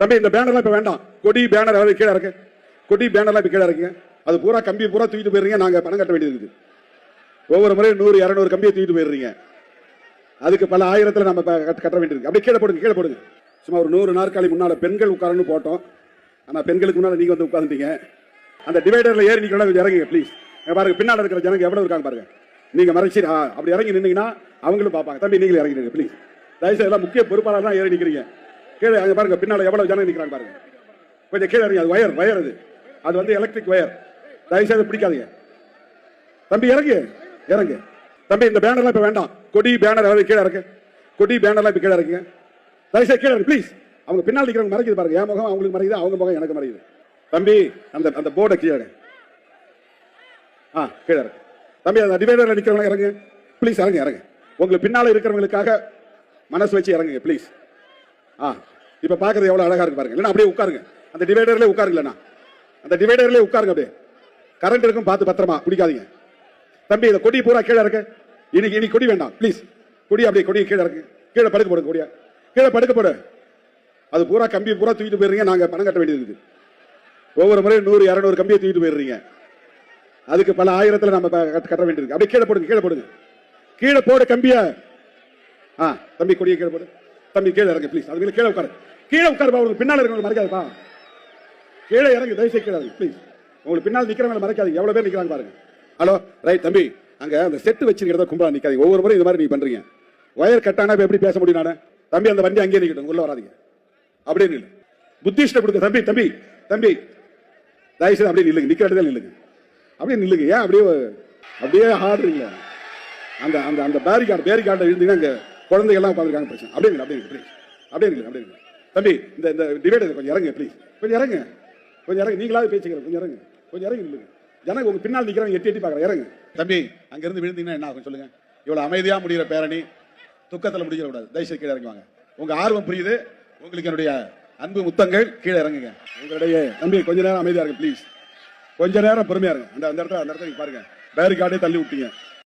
தம்பி இந்த பேனர்லாம் இப்போ வேண்டாம். கொடி பேனர் அது கீழே இருக்கு கொடி பேனர்லாம் இப்போ கீழே இருக்குங்க அது பூரா கம்பி பூரா தூக்கிட்டு போயிருங்க நாங்கள் பணம் கட்ட வேண்டியது இருக்குது. ஒவ்வொரு முறையும் நூறு இரநூறு கம்பியை தூக்கிட்டு போயிடுறீங்க. அதுக்கு பல ஆயிரத்தில் நம்ம கட்ட வேண்டியிருக்கு அப்படியே கீழே போடுங்க கீழே போடுங்க. சும்மா ஒரு நூறு நாற்காலி முன்னால் பெண்கள் உட்காரன்னு போட்டோம். ஆனால் பெண்களுக்கு முன்னால் நீங்கள் வந்து உட்காந்துட்டீங்க அந்த டிவைடரில் ஏறி நிக்கணும் கொஞ்சம் இறங்குங்க ப்ளீஸ் பாருங்க பின்னால் இருக்கிற ஜனங்க எவ்வளோ இருக்காங்க பாருங்க. நீங்கள் மறைச்சி அப்படி இறங்கி நின்னீங்கன்னா அவங்களும் பார்ப்பாங்க. தம்பி நீங்களும் இறங்கிடுங்க ப்ளீஸ் தயவுசெய்து எல்லாம் முக்கிய பொறுப்பாளர் தான் ஏறி நிற்கிறீங்க கீழே அங்கே பாருங்க பின்னால் எவ்வளோ ஜனம் நிற்கிறாங்க பாருங்க. கொஞ்சம் கீழே இறங்கி அது ஒயர் ஒயர் அது. அது வந்து எலக்ட்ரிக் ஒயர் தயவுசெய்து பிடிக்காதீங்க. தம்பி இறங்கு. இறங்கு. தம்பி இந்த பேனர்லாம் இப்போ வேண்டாம். கொடி பேனர் எல்லாம் கீழே இருக்கு கொடி பேனர்லாம் இப்போ கீழே இருக்குங்க தயவுசெய்து கீழே இருக்கு ப்ளீஸ் அவங்க பின்னால் நிற்கிறவங்க மறைக்குது பாருங்க. என் முகம் அவங்களுக்கு மறைக்குது அவங்க முகம் எனக்கு மறைக்குது தம்பி அந்த அந்த போர்டை கீழே ஆ கீழே இறங்கு தம்பி அந்த டிவைடரில் நிற்கிறவங்க இறங்கு. ப்ளீஸ் இறங்கு இறங்கு. உங்களுக்கு பின்னால் இருக்கிறவங்களுக்காக மனசு வச்சு இறங்குங்க ப்ளீஸ் ஆ. இப்போ பாக்குறது எவ்வளோ அழகாக இருக்கு பாருங்க. இல்லைன்னா அப்படியே உட்காருங்க. அந்த டிவைடர்லேயே உட்காருங்களேண்ணா அந்த டிவைடர்லேயே உட்காருங்க அப்படியே. கரண்ட் இருக்கும் பார்த்து பத்திரமா பிடிக்காதீங்க தம்பி இந்த கொடி பூரா கீழே இருக்கு இன்னைக்கு இனி கொடி வேண்டாம். ப்ளீஸ் கொடி அப்படியே கொடி கீழே இருக்கு கீழே படுக்க போடுங்க கொடியா. கீழே படுக்க போடு. அது பூரா கம்பி பூரா தூக்கிட்டு போயிடுறீங்க. நாங்கள் பணம் கட்ட வேண்டியது இருக்குது ஒவ்வொரு முறையும் நூறு இரநூறு கம்பியை தூக்கிட்டு போயிடுறீங்க. அதுக்கு பல ஆயிரத்தில் நம்ம கட்ட வேண்டியது வேண்டியிருக்கு அப்படியே கீழே போடுங்க கீழே போடுங்க. கீழே போடு கம்பியா. ஆ தம்பி கொடியை கீழே போடு. தம்பி கீழே இறங்க ப்ளீஸ் அது மேலே கீழே உட்காரு. கீழே உட்காருப்பா உங்களுக்கு பின்னால் இருக்கவங்க மறைக்காதுப்பா கீழே இறங்கு தயவுசெய்து கீழே ப்ளீஸ் உங்களுக்கு பின்னால் நிக்கிறவங்க மறைக்காதீங்க. எவ்வளோ பேர் நிற்கிறாங்க பாருங்க. ஹலோ ரைட் தம்பி அங்கே அந்த செட்டு வச்சிருக்கிறத கும்பலா நிக்காதீங்க. ஒவ்வொரு முறை இந்த மாதிரி நீ பண்ணுறீங்க ஒயர் கட்டானா இப்போ எப்படி பேச முடியும் நான்? தம்பி அந்த வண்டி அங்கேயே நிற்கட்டும் உள்ள வராதிங்க. அப்படியே நில்லு. புத்திஷ்ட கொடுங்க தம்பி தம்பி தம்பி. தயவுசெய்து அப்படியே நில்லுங்க. நிற்கிற இடத்துல நில்லுங்க. அப்படியே நில்லுங்க. ஏன் அப்படியே அப்படியே ஆடுறீங்க அந்த அந்த அந்த பேரிகார்டு பேரிகார்டை இருந்தீங்கன்னா அங்கே குழந்தைங்க எல்லாம் உட்காந்துருக்காங்க பிரச்சனை. அப்படியே அப்படியே ப்ளீஸ் அப்படியே அப்படியே தம்பி இந்த இந்த டிவைடர் கொஞ்சம் இறங்க ப்ளீஸ் கொஞ்சம் இறங்க. கொஞ்சம் இறங்க. நீங்களாவது பேசிக்கிறேன் கொஞ்சம் இறங்க. கொஞ்சம் இறங்கி இல்லைங்க ஜனங்க உங்க பின்னால் நிற்கிறவங்க எட்டி எட்டி பார்க்குறேன் இறங்க. தம்பி அங்கேருந்து விழுந்தீங்கன்னா என்ன ஆகும் சொல்லுங்க. இவ்வளோ அமைதியாக முடிகிற பேரணி துக்கத்தில் முடிக்கிற கூடாது. தயவுசெய்து கீழே இறங்குவாங்க. உங்கள் ஆர்வம் புரியுது. உங்களுக்கு என்னுடைய அன்பு முத்தங்கள் கீழே இறங்குங்க. உங்களுடைய தம்பி கொஞ்ச நேரம் அமைதியாக இருங்க ப்ளீஸ் கொஞ்ச நேரம் பொறுமையாக இருங்க. அந்த அந்த இடத்துல அந்த இடத்துல நீங்கள் பாருங்க. பேரிகார்டே தள்ளி விட்டீங்க.